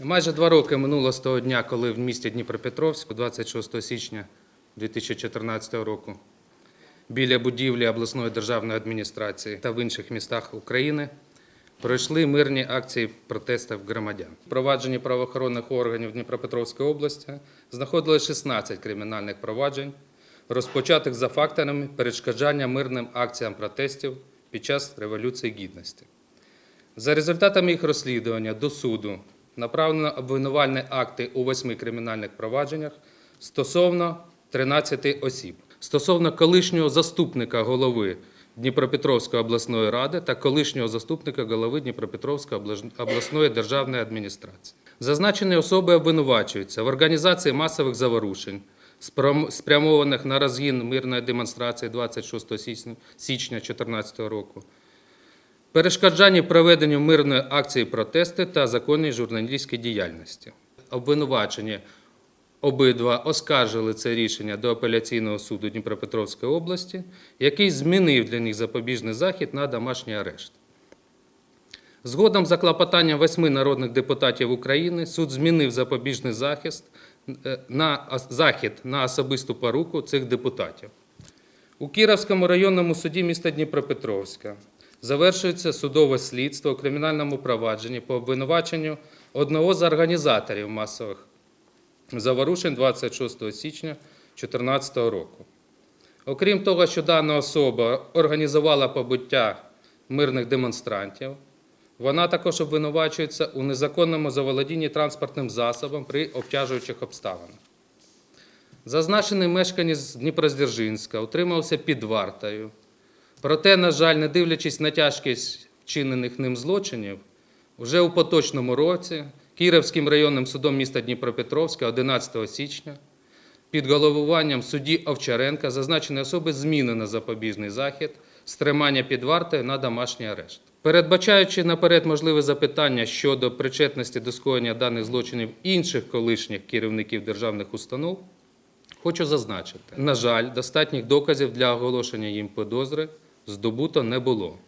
Майже два роки минуло з того дня, коли в місті Дніпропетровську, 26 січня 2014 року, біля будівлі обласної державної адміністрації та в інших містах України пройшли мирні акції протестів громадян. В провадженні правоохоронних органів Дніпропетровської області знаходилось 16 кримінальних проваджень, розпочатих за фактами перешкоджання мирним акціям протестів під час Революції Гідності. За результатами їх розслідування до суду направлено обвинувальні акти у восьми кримінальних провадженнях стосовно 13 осіб. Стосовно колишнього заступника голови Дніпропетровської обласної ради та колишнього заступника голови Дніпропетровської обласної державної адміністрації. Зазначені особи обвинувачуються в організації масових заворушень, спрямованих на розгін мирної демонстрації 26 січня- січня 2014 року, перешкоджанні проведенню мирної акції протесту та законній журналістській діяльності. Обвинувачені обидва оскаржили це рішення до апеляційного суду Дніпропетровської області, який змінив для них запобіжний захід на домашній арешт. Згодом за клопотанням восьми народних депутатів України суд змінив запобіжний захист е, на захід на особисту поруку цих депутатів. У Кіровському районному суді міста Дніпропетровська завершується судове слідство у кримінальному провадженні по обвинуваченню одного з організаторів масових заворушень 26 січня 2014 року. Окрім того, що дана особа організувала побуття мирних демонстрантів, вона також обвинувачується у незаконному заволодінні транспортним засобом при обтяжуючих обставинах. Зазначений мешканець Дніпродзержинська утримався під вартою. Проте, на жаль, не дивлячись на тяжкість вчинених ним злочинів, вже у поточному році Кіровським районним судом міста Дніпропетровська 11 січня під головуванням судді Овчаренка зазначені особи змінено запобіжний захід з тримання під вартою на домашній арешт. Передбачаючи наперед можливе запитання щодо причетності до скоєння даних злочинів інших колишніх керівників державних установ, Хочу зазначити, на жаль, достатніх доказів для оголошення їм підозри здобуто не було.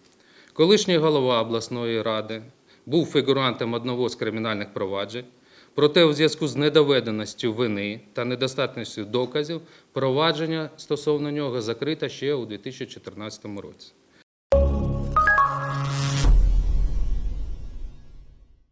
Колишній голова обласної ради був фігурантом одного з кримінальних проваджень, проте у зв'язку з недоведеністю вини та недостатністю доказів провадження стосовно нього закрите ще у 2014 році.